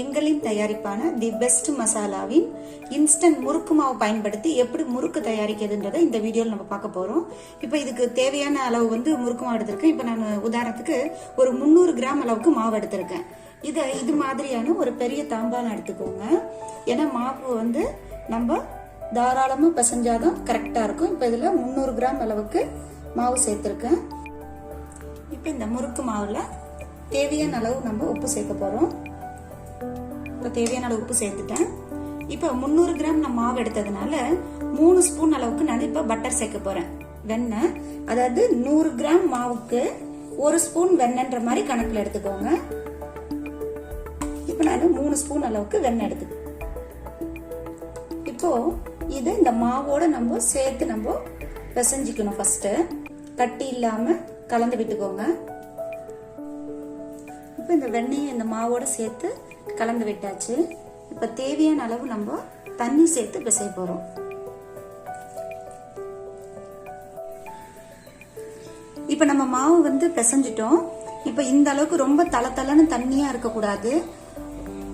எங்களின் தயாரிப்பான the best மசாலாவின் instant முறுக்கு மாவு பயன்படுத்தி எப்படி முறுக்கு தயாரிக்கிறதுன்றதை இந்த வீடியோவில் நம்ம பார்க்க போகிறோம் இப்போ இதுக்கு தேவையான அளவு வந்து முறுக்கு மாவு எடுத்திருக்கேன். இப்போ நான் உதாரணத்துக்கு ஒரு முந்நூறு கிராம் அளவுக்கு மாவு எடுத்திருக்கேன். இதை இது மாதிரியான ஒரு பெரிய தாம்பாலம் எடுத்துக்கோங்க. ஏன்னா மாவு வந்து நம்ம தாராளமாக பிசைஞ்சாதான் கரெக்டாக இருக்கும். இப்போ இதில் முந்நூறு கிராம் அளவுக்கு மாவு சேர்த்துருக்கேன். இப்போ இந்த முறுக்கு மாவில் தேவையான அளவு நம்ம உப்பு சேர்க்க போகிறோம் இப்போ தேவையான அளவு உப்பு சேர்த்துட்டேன். இப்போ முந்நூறு கிராம் நான் மாவு எடுத்ததுனால மூணு ஸ்பூன் அளவுக்கு நான் இப்போ பட்டர் சேர்க்க போகிறேன் வெண்ணெய் அதாவது நூறு கிராம் மாவுக்கு ஒரு ஸ்பூன் வெண்ணெய்ன்ற மாதிரி கணக்கில் எடுத்துக்கோங்க. இப்போ நான் மூணு ஸ்பூன் அளவுக்கு வெண்ணெய் எடுத்து இப்போ இது இந்த மாவோட நம்ம சேர்த்து நம்ம பிசைஞ்சிக்கணும் ஃபர்ஸ்ட் கட்டி இல்லாம கலந்து விட்டுக்கோங்க. இப்போ இந்த வெண்ணெயை இந்த மாவோட சேர்த்து கலந்து விட்டாச்சு. இப்போ தேவையான அளவு நம்ம தண்ணி சேர்த்து பிசைய போறோம். இப்போ நம்ம மாவு வந்து பிசைஞ்சிட்டோம். இப்போ இந்த அளவுக்கு ரொம்ப தள தளன்னு தண்ணியா இருக்கக்கூடாது.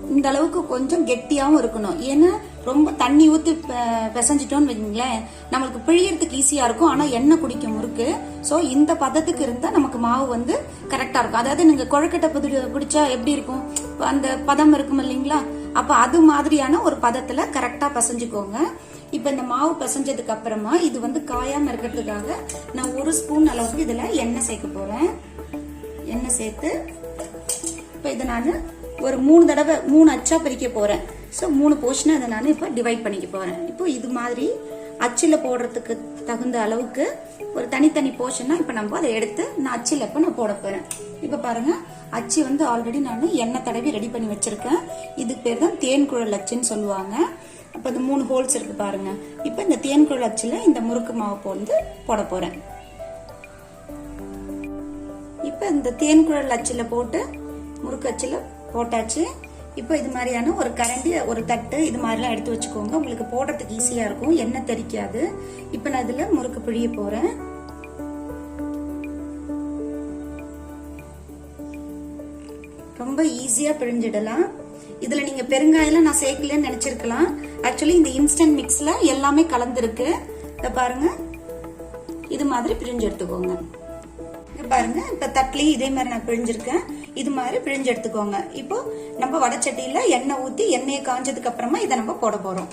இந்த அளவுக்கு கொஞ்சம் கெட்டியாவும் இருக்கணும். ஏன்னா ரொம்ப தண்ணி ஊத்தி பெ- பிசைஞ்சிட்டோம்னு வைங்களேன் நம்மளுக்கு பிழியறதுக்கு ஈஸியா இருக்கும். ஆனா எண்ணெய் குடிக்கும் முறுக்கு. சோ இந்த பதத்துக்கு இருந்தா நமக்கு மாவு வந்து கரெக்டா இருக்கும். அதாவது நீங்க குழக்கட்டை புது- பிடிச்சா எப்படி இருக்கும்? அந்த பதம் இருக்கும் இல்லைங்களா? அப்ப அது மாதிரியான ஒரு பதத்துல கரெக்டா பிசைஞ்சுக்கோங்க. இப்ப இந்த மாவு பிசைஞ்சதுக்கு அப்புறமா இது வந்து காயாம இருக்கிறதுக்காக நான் ஒரு ஸ்பூன் அளவுக்கு இதுல எண்ணெய் சேர்க்க போறேன். எண்ணெய் சேர்த்து இப்போ இதை நான் ஒரு மூணு தடவை மூணு அச்சா பிரிக்க போறேன். ஸோ மூணு போர்ஷனை அதை நான் இப்போ டிவைட் பண்ணிக்க போகிறேன் இப்போ இது மாதிரி அச்சில் போடுறதுக்கு தகுந்த அளவுக்கு ஒரு தனித்தனி போர்ஷனாக இப்போ நம்ம அதை எடுத்து நான் அச்சில் இப்போ நான் போட போகிறேன் இப்போ பாருங்கள் அச்சு வந்து ஆல்ரெடி நான் எண்ணெய் தடவி ரெடி பண்ணி வச்சுருக்கேன். இதுக்கு பேர் தான் தேன் குழல் அச்சுன்னு சொல்லுவாங்க. அப்போ இந்த மூணு ஹோல்ஸ் இருக்கு பாருங்க. இப்போ இந்த தேன் குழல் அச்சில் இந்த முறுக்கு மாவு வந்து போட போகிறேன் இப்போ இந்த தேன் குழல் அச்சில் போட்டு முறுக்கு அச்சில் போட்டாச்சு. இப்போ இது மாதிரியான ஒரு கரண்டி ஒரு தட்டு இது மாதிரிலாம் எடுத்து வச்சுக்கோங்க. உங்களுக்கு போடுறதுக்கு ஈஸியாக இருக்கும். எண்ணெய் தெறிக்காது. இப்போ நான் இதில் முறுக்கு பிழிய போகிறேன் ரொம்ப ஈஸியாக பிழிஞ்சிடலாம். இதில் நீங்கள் பெருங்காயம்லாம் நான் சேர்க்கலன்னு நினச்சிருக்கலாம். ஆக்சுவலி இந்த இன்ஸ்டன்ட் மிக்ஸில் எல்லாமே கலந்துருக்கு. இதை பாருங்கள் இது மாதிரி பிழிஞ்சு எடுத்துக்கோங்க. பாருங்க இப்போ தட்லயும் இதே மாதிரி நான் பிழிஞ்சிருக்கேன். இது மாதிரி பிழிஞ்சு எடுத்துக்கோங்க. இப்போ நம்ம வடச்சட்டியில் எண்ணெய் ஊற்றி எண்ணெயை காஞ்சதுக்கு அப்புறமா இதை நம்ம போட போகிறோம்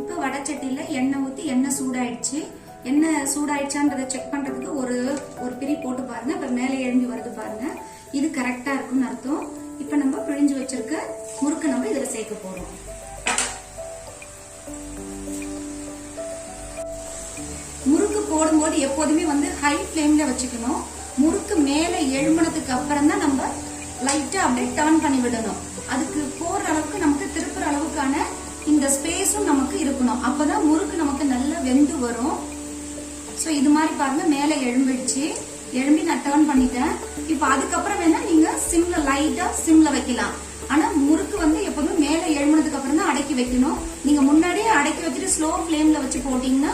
இப்போ வடச்சட்டியில் எண்ணெய் ஊற்றி எண்ணெய் சூடாயிடுச்சு. எண்ணெய் சூடாயிடுச்சான்றதை செக் பண்ணுறதுக்கு ஒரு ஒரு பிரி போட்டு பாருங்க. இப்போ மேலே எழும்பி வருது பாருங்க. இது கரெக்டாக இருக்கும்னு அர்த்தம். இப்போ நம்ம பிழிஞ்சு வச்சிருக்க முறுக்கு நம்ம இதில் சேர்க்க போகிறோம் போடும்போது எப்போதுமே வந்து ஹை ஃப்ளேம்ல வச்சுக்கணும். முறுக்கு மேலே எழும்பினதுக்கு அப்புறம் தான் நம்ம லைட்டா அப்படியே டர்ன் பண்ணி விடணும். அதுக்கு போடுற அளவுக்கு நமக்கு திருப்புற அளவுக்கான இந்த ஸ்பேஸும் நமக்கு இருக்கணும். அப்பதான் முறுக்கு நமக்கு நல்லா வெந்து வரும். ஸோ இது மாதிரி பாருங்க மேலே எழும்பிடுச்சு. எழும்பி நான் டேர்ன் பண்ணிட்டேன். இப்போ அதுக்கப்புறம் வேணா நீங்க சிம்ல லைட்டா சிம்ல வைக்கலாம். ஆனா முறுக்கு வந்து எப்போதுமே மேலே எழும்பினதுக்கு அப்புறம் தான் அடக்கி வைக்கணும். நீங்க முன்னாடியே அடக்கி வச்சுட்டு ஸ்லோ ஃப்ளேம்ல வச்சு போட்டீங்கன்னா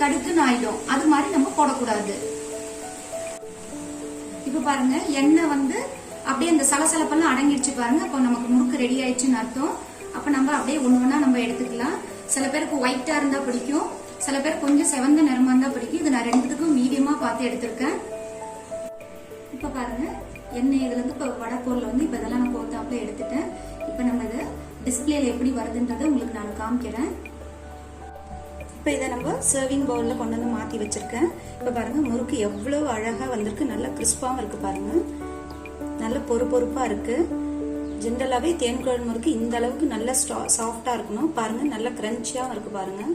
கடுக்குன்னு ஆயிடும் அது மாதிரி நம்ம போடக்கூடாது. இப்ப பாருங்க எண்ணெய் வந்து அப்படியே அந்த சலசலப்பெல்லாம் அடங்கிடுச்சு பாருங்க. அப்போ நமக்கு முறுக்கு ரெடி ஆயிடுச்சுன்னு அர்த்தம். அப்ப நம்ம அப்படியே ஒண்ணு ஒன்றா நம்ம எடுத்துக்கலாம். சில பேருக்கு ஒயிட்டா இருந்தா பிடிக்கும். சில பேர் கொஞ்சம் செவந்த நிறமா இருந்தா பிடிக்கும். இது நான் ரெண்டுத்துக்கும் மீடியமா பார்த்து எடுத்திருக்கேன். இப்ப பாருங்க எண்ணெய் இதுல இருந்து இப்ப வடப்பொருள் வந்து இப்ப இதெல்லாம் நான் போத்தாப்புல எடுத்துட்டேன். இப்ப நம்ம இதை டிஸ்பிளேல எப்படி வருதுன்றதை உங்களுக்கு நான் காமிக்கிறேன். இப்போ இதை நம்ம சர்விங் பவுலில் கொண்டு வந்து மாற்றி வச்சுருக்கேன். இப்போ பாருங்கள் முறுக்கு எவ்வளோ அழகாக வந்திருக்கு. நல்லா கிறிஸ்பாகவும் இருக்குது பாருங்கள் நல்ல பொறு பொறுப்பாக இருக்குது ஜென்ரலாகவே தேன்குழல் முறுக்கு இந்த அளவுக்கு நல்ல சாஃப்டாக இருக்கணும். பாருங்கள் நல்ல க்ரன்ச்சியாகவும் இருக்குது பாருங்கள்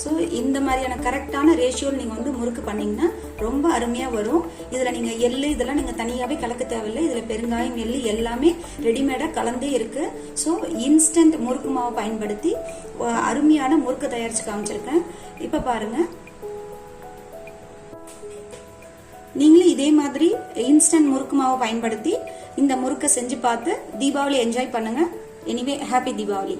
ஸோ இந்த மாதிரியான கரெக்டான ரேஷியோவில் நீங்கள் வந்து முறுக்கு பண்ணிங்கன்னா ரொம்ப அருமையாக வரும். இதில் நீங்கள் எள்ளு இதெல்லாம் நீங்கள் தனியாகவே கலக்க தேவையில்லை. இதில் பெருங்காயம் எள்ளு எல்லாமே ரெடிமேடாக கலந்தே இருக்குது ஸோ இன்ஸ்டன்ட் முறுக்கு மாவை பயன்படுத்தி அருமையான முறுக்கு தயாரித்து காமிச்சிருக்கேன். இப்போ பாருங்க. நீங்களும் இதே மாதிரி இன்ஸ்டன்ட் முறுக்கு மாவை பயன்படுத்தி இந்த முறுக்கை செஞ்சு பார்த்து தீபாவளி என்ஜாய் பண்ணுங்கள் எனிவே ஹாப்பி தீபாவளி.